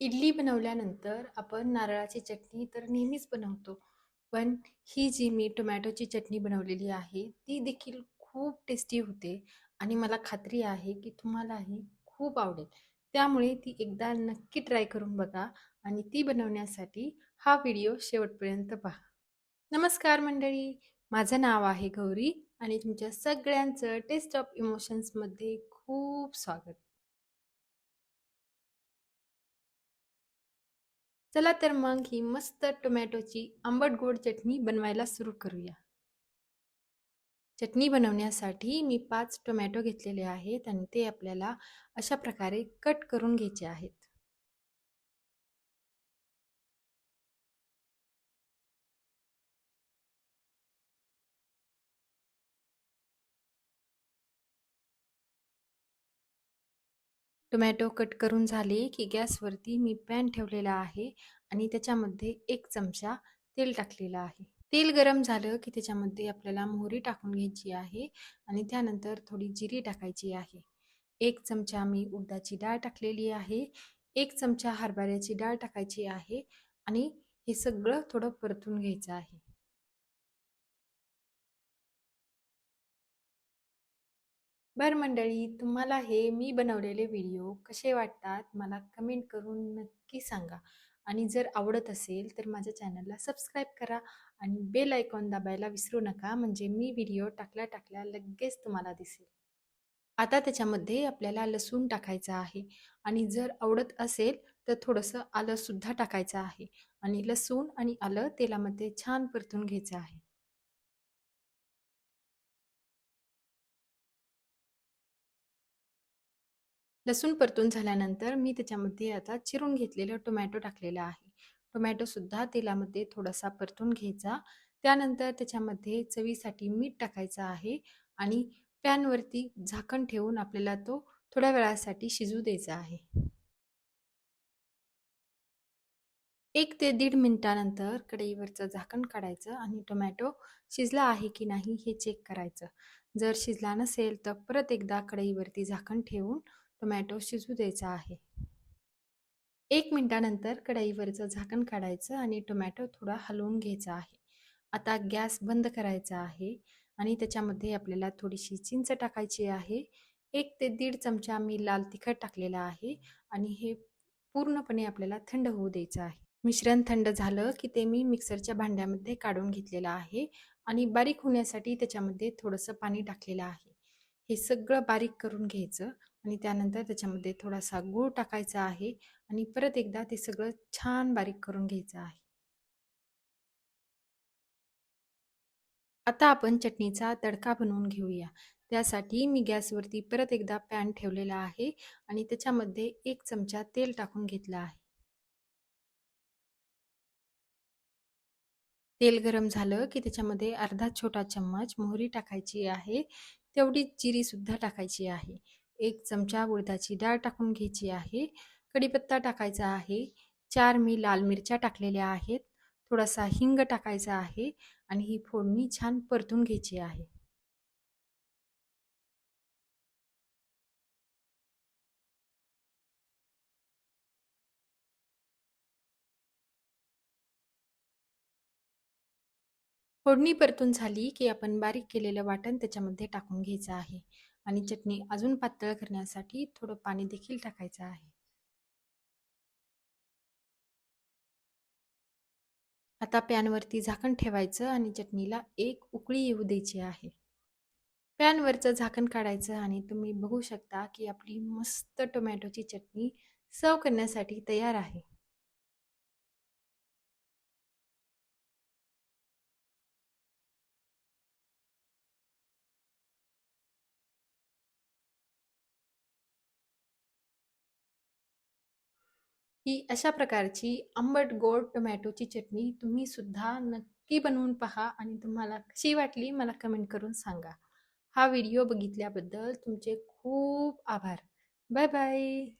इडली बनवल्यानंतर आपण नारळाची चटणी तर नेहमीच बनवतो. पण ही जी मी टोमॅटोची चटणी बनवलेली आहे, ती देखील खूप टेस्टी होते आणि मला खात्री आहे, की तुम्हालाही खूप आवडेल. त्यामुळे ती एकदा नक्की ट्राय करून बघा आणि ती बनवण्यासाठी हा व्हिडिओ शेवटपर्यंत पहा. नमस्कार मंडळी, माझं नाव आहे गौरी आणि तुमच्या सगळ्यांचं टेस्ट ऑफ इमोशन्समध्ये खूप स्वागत. चला तर मग ही मस्त टोमॅटोची आंबट गोड चटणी बनवायला सुरू करूया. चटणी बनवण्यासाठी मी पाच टोमॅटो घेतलेले आहेत आणि ते आपल्याला अशा प्रकारे कट करून घ्यायचे आहेत. टोमॅटो कट करून झाले की गॅसवरती मी पॅन ठेवलेला आहे आणि त्याच्यामध्ये एक चमचा तेल टाकलेलं आहे. तेल गरम झालं की त्याच्यामध्ये आपल्याला मोहरी टाकून घ्यायची आहे आणि त्यानंतर थोडी जिरी टाकायची आहे. एक चमचा मी उडदाची डाळ टाकलेली आहे एक चमचा हरभऱ्याची डाळ टाकायची आहे आणि हे सगळं थोडं परतून घ्यायचं आहे. बर मंडळी तुम्हाला हे मी बनवलेले व्हिडिओ कसे वाटतात मला कमेंट करून नक्की सांगा. आणि जर आवडत असेल तर माझ्या चॅनलला सबस्क्राईब करा आणि बेल आयकॉन दाबायला विसरू नका म्हणजे मी व्हिडिओ टाकल्या टाकल्या लगेच तुम्हाला दिसेल. आता त्याच्यामध्ये आपल्याला लसूण टाकायचं आहे आणि जर आवडत असेल तर थोडंसं आलंसुद्धा टाकायचं आहे आणि लसूण आणि आलं तेलामध्ये छान परतून घ्यायचं आहे. लसूण परतून झाल्यानंतर मी त्याच्यामध्ये आता चिरून घेतलेलं टोमॅटो टाकलेला आहे. टोमॅटोसुद्धा तेलामध्ये थोडासा परतून घ्यायचा. त्यानंतर त्याच्यामध्ये चवीसाठी मीठ टाकायचं आहे आणि पॅनवरती झाकण ठेवून आपल्याला तो थोड्या वेळासाठी शिजू द्यायचा आहे. एक ते दीड मिनिटानंतर कढईवरचं झाकण काढायचं आणि टोमॅटो शिजला आहे की नाही हे चेक करायचं. जर शिजला नसेल तर परत एकदा कढईवरती झाकण ठेवून टोमॅटो शिजू द्यायचा आहे. एक मिनटानंतर कढाईवरचं झाकण काढायचं आणि टोमॅटो थोडा हलवून घ्यायचा आहे. आता गॅस बंद करायचा आहे आणि त्याच्यामध्ये आपल्याला थोडीशी चिंच टाकायची आहे. एक ते दीड चमचा मी लाल तिखट टाकलेला आहे आणि हे पूर्णपणे आपल्याला थंड होऊ द्यायचं आहे. मिश्रण थंड झालं की ते मी मिक्सरच्या भांड्यामध्ये काढून घेतलेलं आहे आणि बारीक होण्यासाठी त्याच्यामध्ये थोडंसं पाणी टाकलेलं आहे. हे सगळं बारीक करून घ्यायचं आणि त्यानंतर त्याच्यामध्ये थोडासा गूळ टाकायचा आहे आणि परत एकदा ते सगळं छान बारीक करून घ्यायचं आहे. आता आपण चटणीचा तडका बनवून घेऊया. त्यासाठी मी गॅसवरती परत एकदा पॅन ठेवलेला आहे आणि त्याच्यामध्ये एक चमचा तेल टाकून घेतलं आहे. तेल गरम झालं की त्याच्यामध्ये अर्धा छोटा चम्मच मोहरी टाकायची आहे. तेवढीच जिरीसुद्धा टाकायची आहे. एक चमचा उडदाची डाळ टाकून घ्यायची आहे. कढीपत्ता टाकायचा आहे. चार मी लाल मिरच्या टाकलेल्या आहेत. थोडासा हिंग टाकायचा आहे आणि ही फोडणी छान परतून घ्यायची आहे. फोडणी परतून झाली की आपण बारीक केलेलं वाटण त्याच्यामध्ये टाकून घ्यायचं आहे. आणि चटणी अजून पातळ करण्यासाठी थोडं पाणी देखील टाकायचं आहे. आता पॅनवरती झाकण ठेवायचं आणि चटणीला एक उकळी येऊ द्यायची आहे. पॅनवरचं झाकण काढायचं आणि तुम्ही बघू शकता की आपली मस्त टोमॅटोची चटणी सर्व करण्यासाठी तयार आहे. ही अशा प्रकारची आंबट गोड टोमॅटोची चटणी तुम्ही सुद्धा नक्की बनवून पहा आणि तुम्हाला कशी वाटली मला कमेंट करून सांगा. हा व्हिडिओ बघितल्याबद्दल तुमचे खूप आभार. Bye bye